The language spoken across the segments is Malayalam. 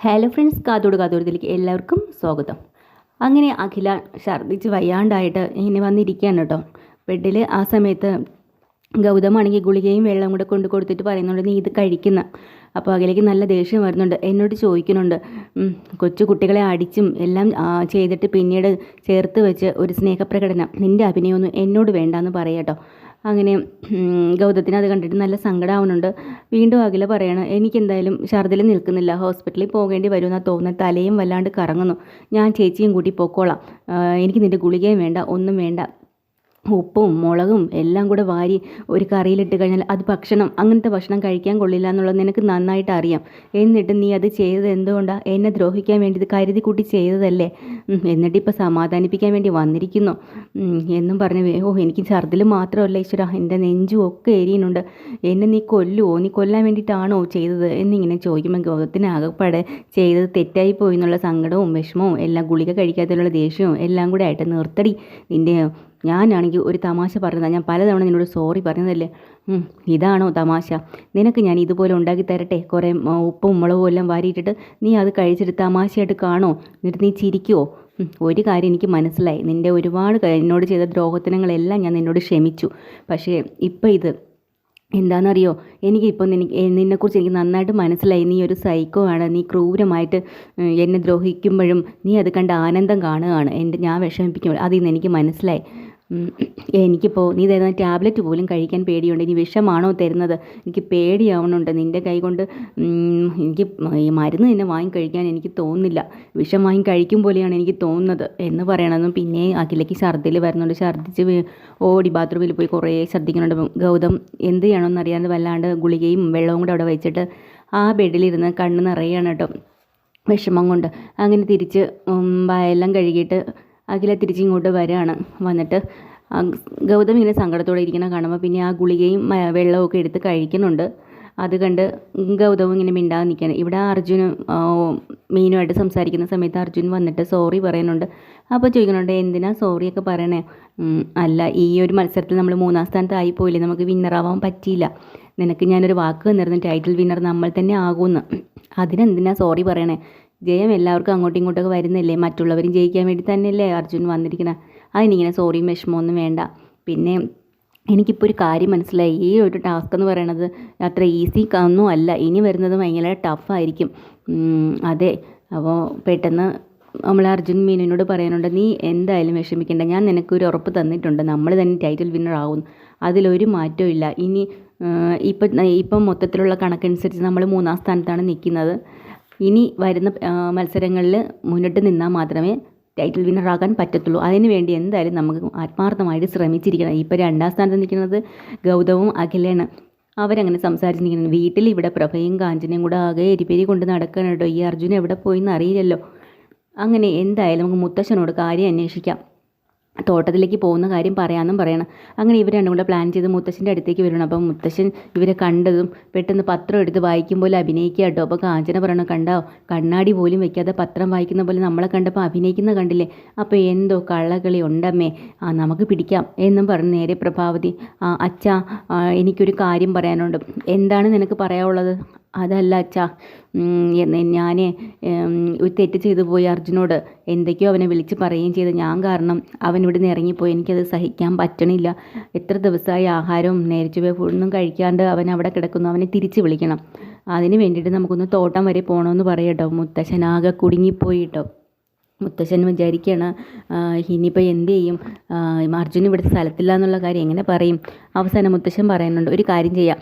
ഹലോ ഫ്രണ്ട്സ് കാതോട് കാതോടത്തിലേക്ക് എല്ലാവർക്കും സ്വാഗതം. അങ്ങനെ അഖില ഛർദ്ദിച്ച് വയ്യാണ്ടായിട്ട് ഇങ്ങനെ വന്നിരിക്കുകയാണ് കേട്ടോ. ബെഡിൽ ആ സമയത്ത് ഗൗതമാണെങ്കിൽ ഗുളികയും വെള്ളം കൂടെ കൊണ്ട് കൊടുത്തിട്ട് പറയുന്നുണ്ട് നീ ഇത് കഴിക്കുന്ന. അപ്പോൾ അഖിലേക്ക് നല്ല ദേഷ്യം വരുന്നുണ്ട്. എന്നോട് ചോദിക്കുന്നുണ്ട് കൊച്ചു കുട്ടികളെ അടിച്ചും എല്ലാം ചെയ്തിട്ട് പിന്നീട് ചേർത്ത് വെച്ച് ഒരു സ്നേഹപ്രകടനം നിന്റെ അഭിനയമൊന്നും എന്നോട് വേണ്ടാന്ന് പറയാട്ടോ അങ്ങനെ ഗൗതത്തിന് അത് കണ്ടിട്ട് നല്ല സങ്കടമാവുന്നുണ്ട് വീണ്ടും അഖില പറയണം എനിക്കെന്തായാലും ഛർദിൽ നിൽക്കുന്നില്ല. ഹോസ്പിറ്റലിൽ പോകേണ്ടി വരുമെന്നാണ് തോന്നുന്നത് തലയും വല്ലാണ്ട് കറങ്ങുന്നു. ഞാൻ ചേച്ചിയും കൂട്ടി പൊക്കോളാം. എനിക്ക് നിന്റെ ഗുളികയും വേണ്ട ഒന്നും വേണ്ട. ഉപ്പും മുളകും എല്ലാം കൂടെ വാരി ഒരു കറിയിലിട്ട് കഴിഞ്ഞാൽ അത് ഭക്ഷണം അങ്ങനത്തെ ഭക്ഷണം കഴിക്കാൻ കൊള്ളില്ല എന്നുള്ളത് നിനക്ക് നന്നായിട്ട് അറിയാം. എന്നിട്ട് നീ അത് ചെയ്തത് എന്തുകൊണ്ടാണ് എന്നെ ദ്രോഹിക്കാൻ വേണ്ടി ഇത് കരുതി കൂട്ടി ചെയ്തതല്ലേ? എന്നിട്ട് ഇപ്പോൾ സമാധാനിപ്പിക്കാൻ വേണ്ടി വന്നിരിക്കുന്നു. എന്നും പറഞ്ഞു ഓ എനിക്ക് ഛർദിൽ മാത്രമല്ല ഈശ്വര എന്റെ നെഞ്ചും ഒക്കെ എരിയുന്നുണ്ട്. എന്നെ നീ കൊല്ലുവോ? നീ കൊല്ലാൻ വേണ്ടിയിട്ടാണോ ചെയ്തത്? എന്നിങ്ങനെ ചോദിക്കുമ്പോൾ ഗൗതത്തിന് ആകെപ്പാടെ ചെയ്തത് തെറ്റായി പോയി എന്നുള്ള സങ്കടവും വിഷമവും എല്ലാം ഗുളിക കഴിക്കാത്തുള്ള ദേഷ്യവും എല്ലാം കൂടെ ആയിട്ട് നിർത്തടി. നിന്റെ ഞാനാണെങ്കിൽ ഒരു തമാശ പറഞ്ഞതാണ് ഞാൻ പലതവണ നിന്നോട് സോറി പറഞ്ഞതല്ലേ? ഇതാണോ തമാശ? നിനക്ക് ഞാൻ ഇതുപോലെ ഉണ്ടാക്കി തരട്ടെ? കുറേ ഉപ്പും മുളകും എല്ലാം വാരിയിട്ടിട്ട് നീ അത് കഴിച്ചിട്ട് തമാശയായിട്ട് കാണോ? എന്നിട്ട് നീ ചിരിക്കുമോ ഒരു കാര്യം എനിക്ക് മനസ്സിലായി. നിന്റെ ഒരുപാട് എന്നോട് ചെയ്ത ദ്രോഹത്തിനങ്ങളെല്ലാം ഞാൻ നിന്നോട് ക്ഷമിച്ചു. പക്ഷേ ഇപ്പം ഇത് എന്താണെന്നറിയോ എനിക്കിപ്പം എനിക്ക് നിന്നെക്കുറിച്ച് എനിക്ക് നന്നായിട്ട് മനസ്സിലായി. നീ ഒരു സൈക്കോ ആണ്. നീ ക്രൂരമായിട്ട് എന്നെ ദ്രോഹിക്കുമ്പോഴും നീ അത് കണ്ട് ആനന്ദം കാണുകയാണ്. എന്റെ ഞാൻ വിഷമിപ്പിക്കുമ്പോൾ അതിൽ നിന്ന് എനിക്ക് മനസ്സിലായി. എനിക്കിപ്പോൾ നീ തരുന്ന ടാബ്ലറ്റ് പോലും കഴിക്കാൻ പേടിയുണ്ട്. ഇനി വിഷമാണോ തരുന്നത്? എനിക്ക് പേടിയാവണുണ്ട്. നിന്റെ കൈ കൊണ്ട് എനിക്ക് ഈ മരുന്ന് തന്നെ വാങ്ങി കഴിക്കാൻ എനിക്ക് തോന്നുന്നില്ല. വിഷം വാങ്ങി കഴിക്കും പോലെയാണ് എനിക്ക് തോന്നുന്നത് എന്ന് പറയണമെന്നും പിന്നെ അഖിലേക്ക് ഛർദ്ദിൽ വരുന്നുണ്ട്. ഛർദ്ദിച്ച് ഓടി ബാത്റൂമിൽ പോയി കുറേ ഛർദ്ദിക്കുന്നുണ്ട് ഗൗതം എന്ത് ചെയ്യണമെന്ന് അറിയാതെ വല്ലാണ്ട് ഗുളികയും വെള്ളവും കൂടെ അവിടെ വെച്ചിട്ട് ആ ബെഡിലിരുന്ന് കണ്ണ് നിറയാണ് കേട്ടോ. വിഷമം കൊണ്ട്. അങ്ങനെ തിരിച്ച് വായെല്ലാം കഴുകിയിട്ട് അഖില തിരിച്ച് ഇങ്ങോട്ട് വരികയാണ് വന്നിട്ട് ഗൗതം ഇങ്ങനെ സങ്കടത്തോടെ ഇരിക്കണ കാണുമ്പോൾ പിന്നെ ആ ഗുളികയും വെള്ളമൊക്കെ എടുത്ത് കഴിക്കുന്നുണ്ട്. അത് കണ്ട് ഗൗതവും ഇങ്ങനെ മിണ്ടാതെ നിൽക്കുകയാണ് ഇവിടെ അർജുന് മീനുമായിട്ട് സംസാരിക്കുന്ന സമയത്ത് അർജുൻ വന്നിട്ട് സോറി പറയുന്നുണ്ട്. അപ്പോൾ ചോദിക്കുന്നുണ്ട് എന്തിനാ സോറിയൊക്കെ പറയണേ? അല്ല ഈ ഒരു മത്സരത്തിൽ നമ്മൾ മൂന്നാം സ്ഥാനത്ത് ആയിപ്പോയില്ലേ നമുക്ക് വിന്നറാവാൻ പറ്റിയില്ല. നിനക്ക് ഞാനൊരു വാക്ക് തന്നിരുന്നു ടൈറ്റിൽ വിന്നർ നമ്മൾ തന്നെ ആകുമെന്ന് അതിനെന്തിനാ സോറി പറയണേ? ജയം എല്ലാവർക്കും അങ്ങോട്ടും ഇങ്ങോട്ടൊക്കെ വരുന്നില്ലേ? മറ്റുള്ളവരും ജയിക്കാൻ വേണ്ടി തന്നെയല്ലേ അർജുൻ വന്നിരിക്കുന്നത് അതിനിങ്ങനെ സോറിയും വിഷമമൊന്നും വേണ്ട. പിന്നെ എനിക്കിപ്പോൾ ഒരു കാര്യം മനസ്സിലായി. ഈ ഒരു ടാസ്ക് എന്ന് പറയണത് അത്ര ഈസി ഒന്നും അല്ല. ഇനി വരുന്നത് ഭയങ്കര ടഫായിരിക്കും അതെ. അപ്പോൾ പെട്ടെന്ന് നമ്മൾ അർജുൻ മീനിനോട് പറയാനുണ്ട് നീ എന്തായാലും വിഷമിക്കേണ്ട. ഞാൻ നിനക്കൊരു ഉറപ്പ് തന്നിട്ടുണ്ട്. നമ്മൾ തന്നെ ടൈറ്റിൽ വിന്നർ ആവും അതിലൊരു മാറ്റവും ഇല്ല. ഇനി ഇപ്പം ഇപ്പം മൊത്തത്തിലുള്ള കണക്കനുസരിച്ച് നമ്മൾ മൂന്നാം സ്ഥാനത്താണ് നിൽക്കുന്നത്. ഇനി വരുന്ന മത്സരങ്ങളിൽ മുന്നിട്ട് നിന്നാൽ മാത്രമേ ടൈറ്റിൽ വിന്നറാകാൻ പറ്റത്തുള്ളൂ. അതിന് വേണ്ടി എന്തായാലും നമുക്ക് ആത്മാർത്ഥമായിട്ട് ശ്രമിച്ചിരിക്കണം. ഇപ്പോൾ രണ്ടാം സ്ഥാനത്ത് നിൽക്കുന്നത് ഗൗതവും അഖിലാണ്. അവരങ്ങനെ സംസാരിച്ച് നിൽക്കുന്നത് വീട്ടിൽ ഇവിടെ പ്രഭയും കാഞ്ചനയും കൂടെ ആകെ എരിപെരി കൊണ്ട് നടക്കണം കേട്ടോ. ഈ അർജുൻ എവിടെ പോയി എന്നറിയില്ലല്ലോ അങ്ങനെ എന്തായാലും നമുക്ക് മുത്തശ്ശനോട് കാര്യം അന്വേഷിക്കാം. തോട്ടത്തിലേക്ക് പോകുന്ന കാര്യം പറയാമെന്നും പറയണം. അങ്ങനെ ഇവർ രണ്ടും കൂടെ പ്ലാൻ ചെയ്ത് മുത്തശ്ശന്റെ അടുത്തേക്ക് വരണം അപ്പം മുത്തശ്ശൻ ഇവരെ കണ്ടതും പെട്ടെന്ന് പത്രം എടുത്ത് വായിക്കും പോലെ അഭിനയിക്കുക കേട്ടോ. അപ്പോൾ കാഞ്ചന പറയണം കണ്ടോ? കണ്ണാടി പോലും വെക്കാതെ പത്രം വായിക്കുന്ന പോലെ നമ്മളെ കണ്ടപ്പോൾ അഭിനയിക്കുന്ന കണ്ടില്ലേ? അപ്പോൾ എന്തോ കള്ളകളി ഉണ്ടമ്മേ. ആ നമുക്ക് പിടിക്കാം എന്നും പറഞ്ഞ് നേരെ പ്രഭാവതി അച്ഛാ എനിക്കൊരു കാര്യം പറയാനുണ്ട്. എന്താണ് നിനക്ക് പറയാനുള്ളത്? അതല്ല അച്ഛാ. ഞാൻ ഒരു തെറ്റ് ചെയ്തു പോയി അർജുനോട് എന്തൊക്കെയോ അവനെ വിളിച്ച് പറയുകയും ചെയ്തു. ഞാൻ കാരണം അവൻ ഇവിടെ നിന്ന് ഇറങ്ങിപ്പോയി. എനിക്കത് സഹിക്കാൻ പറ്റണില്ല. എത്ര ദിവസമായി ആഹാരവും നേരിച്ചു ഫുഡൊന്നും കഴിക്കാണ്ട് അവൻ അവിടെ കിടക്കുന്നു. അവനെ തിരിച്ച് വിളിക്കണം. അതിന് വേണ്ടിയിട്ട് നമുക്കൊന്ന് തോട്ടം വരെ പോകണമെന്ന് പറയട്ടോ മുത്തശ്ശനാകെ കുടുങ്ങിപ്പോയി കേട്ടോ. മുത്തശ്ശൻ വിചാരിക്കുകയാണ് ഇനിയിപ്പോൾ എന്ത് ചെയ്യും? അർജുൻ ഇവിടുത്തെ സ്ഥലത്തില്ല എന്നുള്ള കാര്യം എങ്ങനെ പറയും? അവസാനം മുത്തശ്ശൻ പറയുന്നുണ്ട് ഒരു കാര്യം ചെയ്യാം.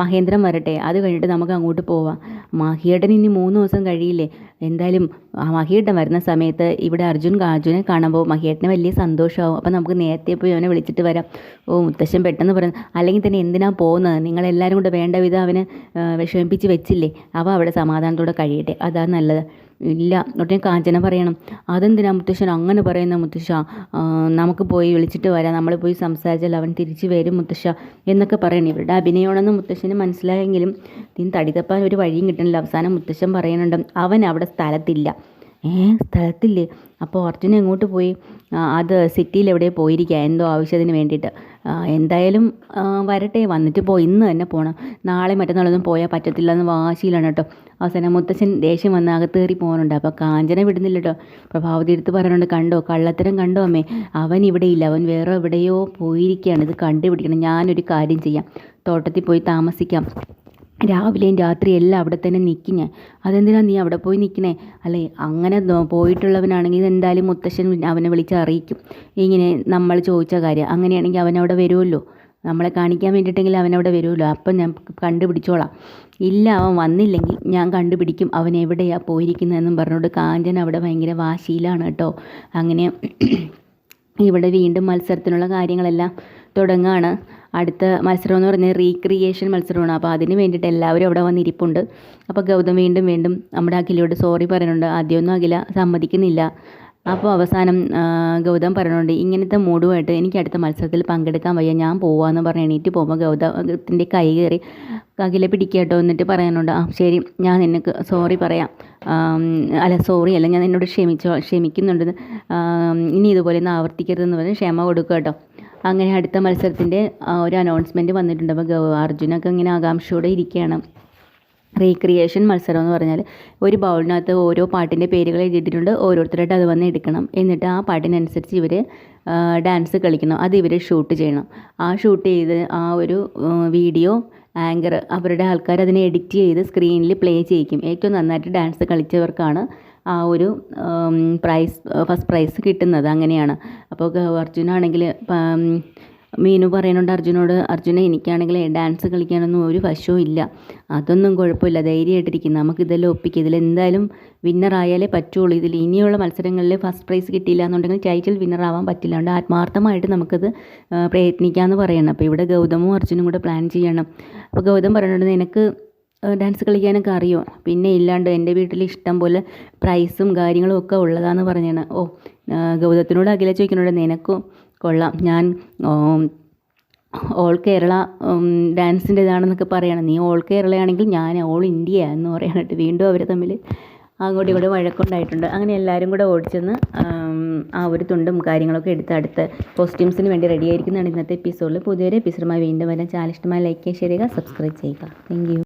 മഹേന്ദ്രൻ വരട്ടെ അത് കഴിഞ്ഞിട്ട് നമുക്ക് അങ്ങോട്ട് പോവാം. മഹിയേട്ടൻ ഇനി മൂന്ന് ദിവസം കഴിയില്ലേ? എന്തായാലും മഹിയേട്ടൻ വരുന്ന സമയത്ത് ഇവിടെ അർജുൻ അർജുനെ കാണുമ്പോൾ മഹിയേട്ടന് വലിയ സന്തോഷമാവും. അപ്പോൾ നമുക്ക് നേരത്തെ പോയി അവനെ വിളിച്ചിട്ട് വരാം. ഓ മുത്തശ്ശൻ പെട്ടെന്ന് പറയുന്നത് അല്ലെങ്കിൽ തന്നെ എന്തിനാണ് പോകുന്നത് നിങ്ങളെല്ലാവരും കൂടെ വേണ്ട വിധം അവനെ വിഷമിപ്പിച്ച് വെച്ചില്ലേ? അപ്പോൾ അവിടെ സമാധാനത്തോടെ കഴിയട്ടെ. അതാണ് നല്ലത്. ഇല്ല ഉടനെ കാഞ്ചന പറയണം. അതെന്തിനാ മുത്തശ്ശൻ? അങ്ങനെ പറയുന്ന മുത്തശ്ശ. നമുക്ക് പോയി വിളിച്ചിട്ട് വരാം. നമ്മൾ പോയി സംസാരിച്ചാൽ അവൻ തിരിച്ചു വരും മുത്തശ്ശ. എന്നൊക്കെ പറയണം. ഇവരുടെ അഭിനയമാണെന്ന് മുത്തശ്ശന് മനസ്സിലായെങ്കിലും ഇതിന് തടി തപ്പാൻ ഒരു വഴിയും കിട്ടണില്ല അവസാനം മുത്തശ്ശൻ പറയുന്നുണ്ട് അവൻ അവിടെ സ്ഥലത്തില്ല. ഏ സ്ഥലത്തില്ലേ? അപ്പോൾ അർജുന എങ്ങോട്ട് പോയി? അത് സിറ്റിയിൽ എവിടെ പോയിരിക്കുക എന്തോ ആവശ്യത്തിന് വേണ്ടിയിട്ട്. എന്തായാലും വരട്ടെ വന്നിട്ട് പോയി ഇന്ന് തന്നെ പോകണം നാളെ മറ്റന്നാളൊന്നും പോയാൽ പറ്റത്തില്ല എന്ന് വാശിയിലാണ് കേട്ടോ. അവസാനം മുത്തശ്ശൻ ദേഷ്യം വന്ന് അകത്ത് കയറി പോകുന്നുണ്ട് അപ്പോൾ കാഞ്ചന വിടുന്നില്ല കേട്ടോ. പ്രഭാവതി എടുത്ത് പറയുന്നുണ്ട് കണ്ടോ കള്ളത്തരം കണ്ടോ അമ്മേ? അവൻ ഇവിടെ ഇല്ല. അവൻ വേറെ എവിടെയോ പോയിരിക്കുകയാണ് ഇത് കണ്ടുപിടിക്കണം. ഞാനൊരു കാര്യം ചെയ്യാം. തോട്ടത്തിൽ പോയി താമസിക്കാം. രാവിലെയും രാത്രിയും എല്ലാം അവിടെ തന്നെ നിൽക്കും ഞാൻ അതെന്തിനാണ് നീ അവിടെ പോയി നിൽക്കണേ അല്ലേ അങ്ങനെ പോയിട്ടുള്ളവനാണെങ്കിൽ എന്തായാലും മുത്തശ്ശൻ അവനെ വിളിച്ച് അറിയിക്കും. ഇങ്ങനെ നമ്മൾ ചോദിച്ച കാര്യം. അങ്ങനെയാണെങ്കിൽ അവൻ അവിടെ വരുമല്ലോ. നമ്മളെ കാണിക്കാൻ വേണ്ടിയിട്ടെങ്കിൽ അവനവിടെ വരുമല്ലോ. അപ്പം ഞാൻ കണ്ടുപിടിച്ചോളാം. ഇല്ല അവൻ വന്നില്ലെങ്കിൽ ഞാൻ കണ്ടുപിടിക്കും അവൻ എവിടെയാണ് പോയിരിക്കുന്നതെന്നും പറഞ്ഞുകൊണ്ട് കാഞ്ചൻ അവിടെ ഭയങ്കര വാശിയിലാണ് കേട്ടോ. അങ്ങനെ ഇവിടെ വീണ്ടും മത്സരത്തിനുള്ള കാര്യങ്ങളെല്ലാം തുടങ്ങുകയാണ് അടുത്ത മത്സരം എന്ന് പറഞ്ഞാൽ റീക്രിയേഷൻ മത്സരമാണ്. അപ്പോൾ അതിന് വേണ്ടിയിട്ട് എല്ലാവരും അവിടെ വന്നിരിപ്പുണ്ട്. അപ്പോൾ ഗൗതം വീണ്ടും വീണ്ടും നമ്മുടെ അഖിലയോട് സോറി പറയുന്നുണ്ട്. ആദ്യമൊന്നും അഖില സമ്മതിക്കുന്നില്ല. അപ്പോൾ അവസാനം ഗൗതം പറയുന്നുണ്ട് ഇങ്ങനത്തെ മൂഡുമായിട്ട് എനിക്ക് അടുത്ത മത്സരത്തിൽ പങ്കെടുക്കാൻ വയ്യ. ഞാൻ പോവാന്ന് പറഞ്ഞ് എണീറ്റ് പോകുമ്പോൾ ഗൗതത്തിന്റെ കൈ കയറി അഖില പിടിക്കുക കേട്ടോ എന്നിട്ട് പറയാനുണ്ട്. ആ ശരി ഞാൻ നിനക്ക് സോറി പറയാം. അല്ല സോറി അല്ല ഞാൻ നിന്നോട് ക്ഷമിച്ചോ ക്ഷമിക്കുന്നുണ്ട്. ഇനി ഇതുപോലെ ഒന്ന് ആവർത്തിക്കരുതെന്ന് പറഞ്ഞ് ക്ഷമ കൊടുക്കുക കേട്ടോ. അങ്ങനെ അടുത്ത മത്സരത്തിന്റെ ഒരു അനൗൺസ്മെന്റ് വന്നിട്ടുണ്ട്. അപ്പോൾ അർജുനൊക്കെ ഇങ്ങനെ ആകാംക്ഷയോടെ ഇരിക്കുകയാണ്. റീക്രിയേഷൻ മത്സരം എന്ന് പറഞ്ഞാൽ ഒരു ബൗളിനകത്ത് ഓരോ പാട്ടിന്റെ പേരുകൾ എഴുതിയിട്ടുണ്ട്. ഓരോരുത്തരായിട്ട് അത് വന്ന് എടുക്കണം. എന്നിട്ട് ആ പാട്ടിനനുസരിച്ച് ഇവർ ഡാൻസ് കളിക്കണം. അത് ഇവർ ഷൂട്ട് ചെയ്യണം. ആ ഷൂട്ട് ചെയ്ത് ആ ഒരു വീഡിയോ ആങ്കർ അവരുടെ ആൾക്കാർ അതിനെ എഡിറ്റ് ചെയ്ത് സ്ക്രീനിൽ പ്ലേ ചെയ്യിക്കും. ഏറ്റവും നന്നായിട്ട് ഡാൻസ് കളിച്ചവർക്കാണ് ആ ഒരു പ്രൈസ് ഫസ്റ്റ് പ്രൈസ് കിട്ടുന്നത് അങ്ങനെയാണ്. അപ്പോൾ അർജുനാണെങ്കിൽ മീനു പറയുന്നുണ്ട് അർജുനോട് അർജുന എനിക്കാണെങ്കിൽ ഡാൻസ് കളിക്കാനൊന്നും ഒരു വശവും ഇല്ല. അതൊന്നും കുഴപ്പമില്ല. ധൈര്യമായിട്ടിരിക്കും നമുക്കിതെല്ലാം ഒപ്പിക്കും. ഇതിലെന്തായാലും വിന്നറായാലേ പറ്റുള്ളൂ. ഇതിൽ ഇനിയുള്ള മത്സരങ്ങളിൽ ഫസ്റ്റ് പ്രൈസ് കിട്ടിയില്ല എന്നുണ്ടെങ്കിൽ ടൈറ്റിൽ വിന്നറാവാൻ പറ്റില്ല. അതുകൊണ്ട് ആത്മാർത്ഥമായിട്ട് നമുക്കത് പ്രയത്നിക്കാമെന്ന് പറയണം. അപ്പോൾ ഇവിടെ ഗൗതമും അർജുനും കൂടെ പ്ലാൻ ചെയ്യണം. അപ്പോൾ ഗൗതം പറയുന്നുണ്ട് നിനക്ക് ഡാൻസ് കളിക്കാനൊക്കെ അറിയോ? പിന്നെ ഇല്ലാണ്ട് എന്റെ വീട്ടിൽ ഇഷ്ടം പോലെ പ്രൈസും കാര്യങ്ങളും ഒക്കെ ഉള്ളതാന്ന് പറഞ്ഞാണ്. ഓ ഗൗതത്തിനോട് അഖില ചോദിക്കുന്നുണ്ട് നിനക്കും കൊള്ളാം. ഞാൻ ഓൾ കേരള ഡാൻസിന്റെ ഇതാണെന്നൊക്കെ പറയണം. നീ ഓൾ കേരളയാണെങ്കിൽ ഞാൻ ഓൾ ഇന്ത്യ എന്ന് പറയാനായിട്ട് വീണ്ടും അവർ തമ്മിൽ അങ്ങോട്ടും ഇങ്ങോട്ടും വഴക്കുണ്ടായിട്ടുണ്ട്. അങ്ങനെ എല്ലാവരും കൂടെ ഓടിച്ചെന്ന് ആ ഒരു തുണ്ടും കാര്യങ്ങളൊക്കെ എടുത്ത് അടുത്ത കോസ്റ്റ്യൂംസിന് വേണ്ടി റെഡി ആയിരിക്കുന്നതാണ് ഇന്നത്തെ എപ്പിസോഡിൽ പുതിയൊരു എപ്പിസോഡുമായി വീണ്ടും വരാൻ ചാനൽ ഇഷ്ടമായി ലൈക്ക് ചെയ്യുക സബ്സ്ക്രൈബ് ചെയ്യുക. താങ്ക്